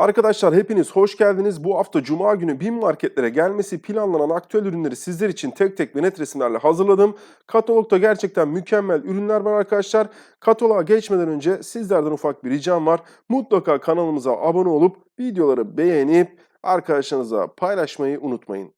Arkadaşlar hepiniz hoş geldiniz. Bu hafta Cuma günü BİM marketlere gelmesi planlanan aktüel ürünleri sizler için tek tek ve net resimlerle hazırladım. Katalogda gerçekten mükemmel ürünler var arkadaşlar. Kataloğa geçmeden önce sizlerden ufak bir ricam var. Mutlaka kanalımıza abone olup videoları beğenip arkadaşlarınıza paylaşmayı unutmayın.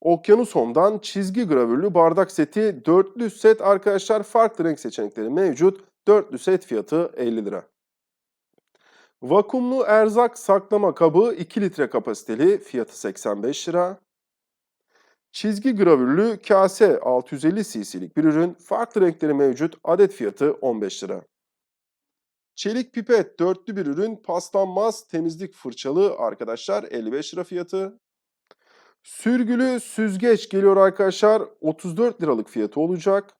Okyanus Home'dan çizgi gravürlü bardak seti dörtlü set arkadaşlar farklı renk seçenekleri mevcut. Dörtlü set fiyatı 50 lira. Vakumlu erzak saklama kabı 2 litre kapasiteli fiyatı 85 lira. Çizgi gravürlü kase 650 cc'lik bir ürün farklı renkleri mevcut adet fiyatı 15 lira. Çelik pipet dörtlü bir ürün paslanmaz temizlik fırçalı arkadaşlar 55 lira fiyatı. Sürgülü süzgeç geliyor arkadaşlar 34 liralık fiyatı olacak.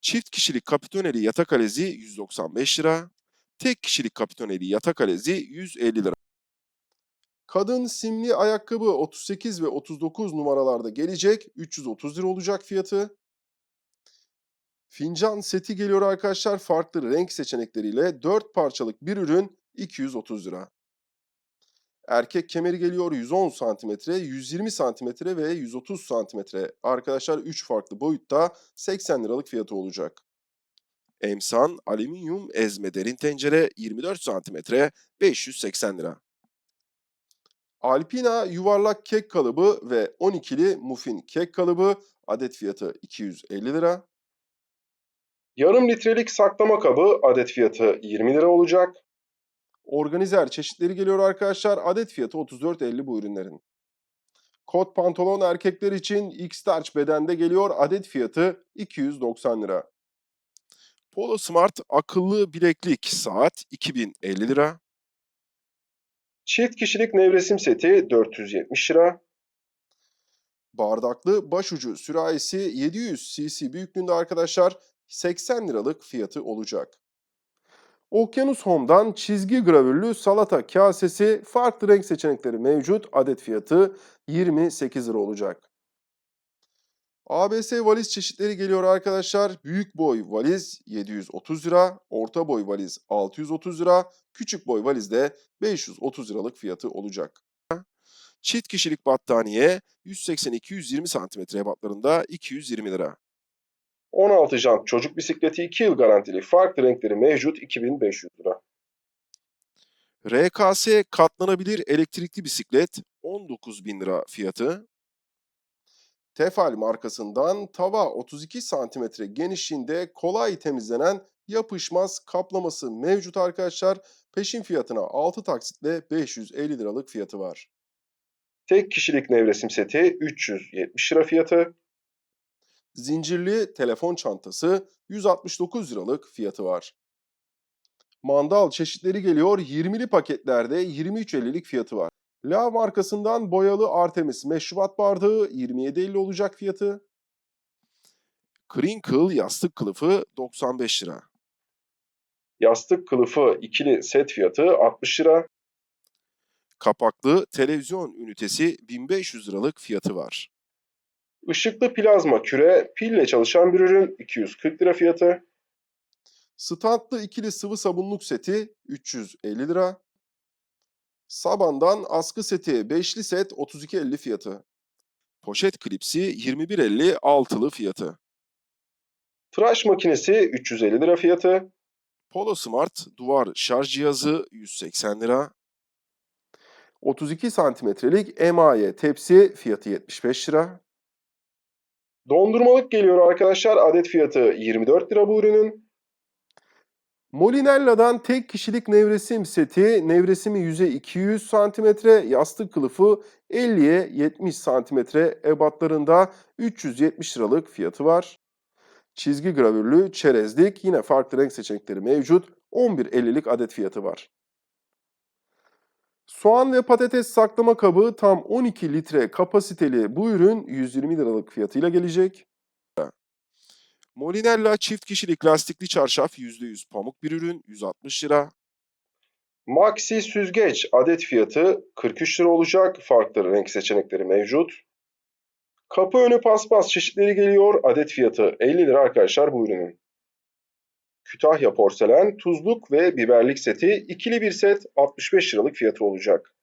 Çift kişilik kapitoneli yatak alezi 195 lira. Tek kişilik kapitoneli yatak alezi 150 lira. Kadın simli ayakkabı 38 ve 39 numaralarda gelecek. 330 lira olacak fiyatı. Fincan seti geliyor arkadaşlar. Farklı renk seçenekleriyle 4 parçalık bir ürün 230 lira. Erkek kemeri geliyor 110 cm, 120 cm ve 130 cm. Arkadaşlar 3 farklı boyutta 80 liralık fiyatı olacak. Emsan alüminyum ezme derin tencere 24 cm 580 lira. Alpina yuvarlak kek kalıbı ve 12'li muffin kek kalıbı adet fiyatı 250 lira. Yarım litrelik saklama kabı adet fiyatı 20 lira olacak. Organizer çeşitleri geliyor arkadaşlar. Adet fiyatı 34.50 bu ürünlerin. Kot pantolon erkekler için X-Starch bedende geliyor. Adet fiyatı 290 lira. Polo Smart akıllı bileklik saat 2050 lira. Çift kişilik nevresim seti 470 lira. Bardaklı başucu sürahisi 700 cc büyüklüğünde arkadaşlar 80 liralık fiyatı olacak. Okyanus Home'dan çizgi gravürlü salata kasesi farklı renk seçenekleri mevcut. Adet fiyatı 28 lira olacak. ABS valiz çeşitleri geliyor arkadaşlar. Büyük boy valiz 730 lira, orta boy valiz 630 lira, küçük boy valiz de 530 liralık fiyatı olacak. Çift kişilik battaniye 180-220 cm ebatlarında 220 lira. 16 jant çocuk bisikleti 2 yıl garantili farklı renkleri mevcut 2500 lira. RKS katlanabilir elektrikli bisiklet 19.000 lira fiyatı. Tefal markasından tava 32 cm genişliğinde kolay temizlenen yapışmaz kaplaması mevcut arkadaşlar. Peşin fiyatına 6 taksitle 550 liralık fiyatı var. Tek kişilik nevresim seti 370 lira fiyatı. Zincirli telefon çantası 169 liralık fiyatı var. Mandal çeşitleri geliyor 20'li paketlerde 23.50'lik fiyatı var. La markasından boyalı Artemis meşrubat bardağı 27.50 olacak fiyatı. Crinkle yastık kılıfı 95 lira. Yastık kılıfı ikili set fiyatı 60 lira. Kapaklı televizyon ünitesi 1500 liralık fiyatı var. Işıklı plazma küre pille çalışan bir ürün 240 lira fiyatı. Standlı ikili sıvı sabunluk seti 350 lira. Saban'dan askı seti 5'li set 32.50 fiyatı. Poşet klipsi 21.50 altılı fiyatı. Tıraş makinesi 350 lira fiyatı. Polo Smart duvar şarj cihazı 180 lira. 32 santimetrelik emaye tepsi fiyatı 75 lira. Dondurmalık geliyor arkadaşlar. Adet fiyatı 24 lira bu ürünün. Molinella'dan tek kişilik nevresim seti, nevresimi yüzey 200 cm, yastık kılıfı 50'ye 70 cm ebatlarında 370 liralık fiyatı var. Çizgi gravürlü çerezlik yine farklı renk seçenekleri mevcut. 11.50'lik adet fiyatı var. Soğan ve patates saklama kabı tam 12 litre kapasiteli bu ürün 120 liralık fiyatıyla gelecek. Molinella çift kişilik lastikli çarşaf %100 pamuk bir ürün 160 lira. Maxi süzgeç adet fiyatı 43 lira olacak. Farklı renk seçenekleri mevcut. Kapı önü paspas çeşitleri geliyor. Adet fiyatı 50 lira arkadaşlar bu ürünün. Kütahya porselen, tuzluk ve biberlik seti ikili bir set 65 liralık fiyatı olacak.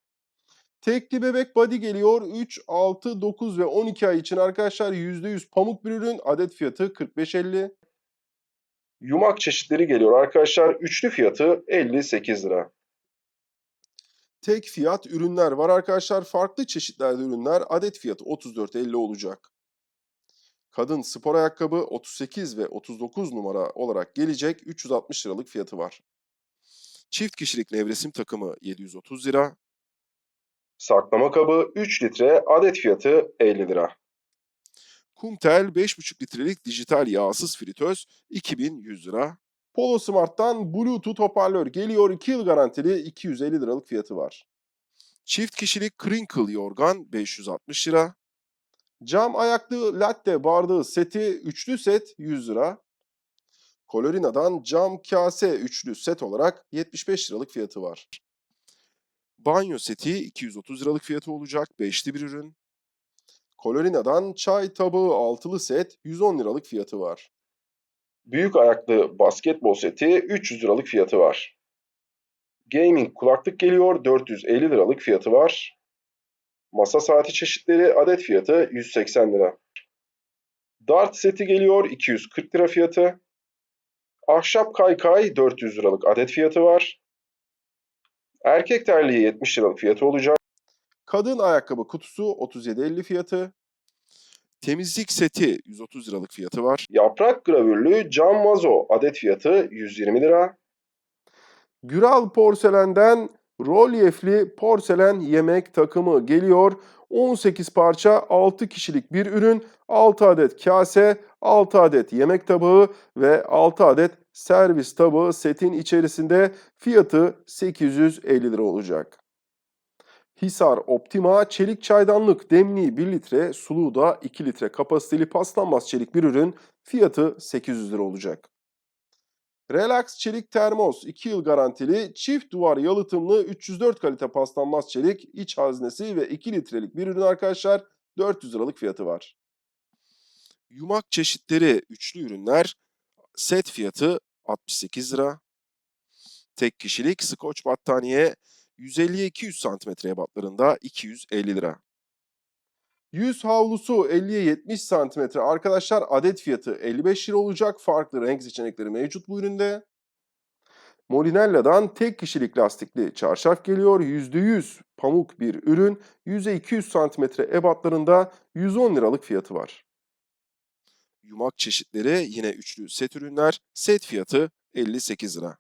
Tekli bebek body geliyor. 3, 6, 9 ve 12 ay için arkadaşlar %100 pamuk bir ürün. Adet fiyatı 45.50. Yumak çeşitleri geliyor arkadaşlar. Üçlü fiyatı 58 lira. Tek fiyat ürünler var arkadaşlar. Farklı çeşitlerde ürünler. Adet fiyatı 34.50 olacak. Kadın spor ayakkabı 38 ve 39 numara olarak gelecek 360 liralık fiyatı var. Çift kişilik nevresim takımı 730 lira. Saklama kabı 3 litre adet fiyatı 50 lira. Kumtel 5,5 litrelik dijital yağsız fritöz 2100 lira. Polo Smart'tan Bluetooth hoparlör geliyor 2 yıl garantili 250 liralık fiyatı var. Çift kişilik crinkle yorgan 560 lira. Cam ayaklı latte bardağı seti üçlü set 100 lira. Colorina'dan cam kase üçlü set olarak 75 liralık fiyatı var. Banyo seti 230 liralık fiyatı olacak. Beşli bir ürün. Colorina'dan çay tabağı altılı set 110 liralık fiyatı var. Büyük ayaklı basketbol seti 300 liralık fiyatı var. Gaming kulaklık geliyor 450 liralık fiyatı var. Masa saati çeşitleri adet fiyatı 180 lira. Dart seti geliyor 240 lira fiyatı. Ahşap kaykay 400 liralık adet fiyatı var. Erkek terliği 70 liralık fiyatı olacak. Kadın ayakkabı kutusu 37.50 fiyatı. Temizlik seti 130 liralık fiyatı var. Yaprak gravürlü cam vazo adet fiyatı 120 lira. Güral porselenden rolyefli porselen yemek takımı geliyor. 18 parça 6 kişilik bir ürün, 6 adet kase, 6 adet yemek tabağı ve 6 adet servis tabağı setin içerisinde fiyatı 850 lira olacak. Hisar Optima çelik çaydanlık demliği 1 litre, suluğu da 2 litre kapasiteli paslanmaz çelik bir ürün fiyatı 800 lira olacak. Relax çelik termos 2 yıl garantili çift duvar yalıtımlı 304 kalite paslanmaz çelik iç haznesi ve 2 litrelik bir ürün arkadaşlar 400 liralık fiyatı var. Yumak çeşitleri üçlü ürünler set fiyatı 68 lira. Tek kişilik skoç battaniye 150'ye 200 cm ebatlarında 250 lira. Yüz havlusu 50'ye 70 cm arkadaşlar adet fiyatı 55 lira olacak. Farklı renk seçenekleri mevcut bu üründe. Molinella'dan tek kişilik lastikli çarşaf geliyor. %100 pamuk bir ürün. 100'e 200 cm ebatlarında 110 liralık fiyatı var. Yumak çeşitleri yine üçlü set ürünler. Set fiyatı 58 lira.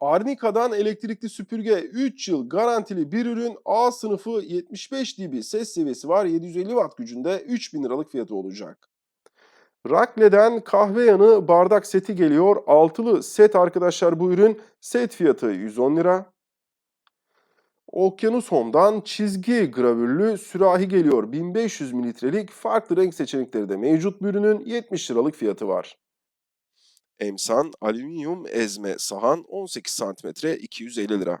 Arnica'dan elektrikli süpürge 3 yıl garantili bir ürün A sınıfı 75 dB ses seviyesi var 750 watt gücünde 3000 liralık fiyatı olacak. Rakle'den kahve yanı bardak seti geliyor. Altılı set arkadaşlar bu ürün. Set fiyatı 110 lira. Okyanus Home'dan çizgi gravürlü sürahi geliyor. 1500 mililitrelik farklı renk seçenekleri de mevcut bir ürünün 70 liralık fiyatı var. Emsan alüminyum ezme sahan 18 cm 250 lira.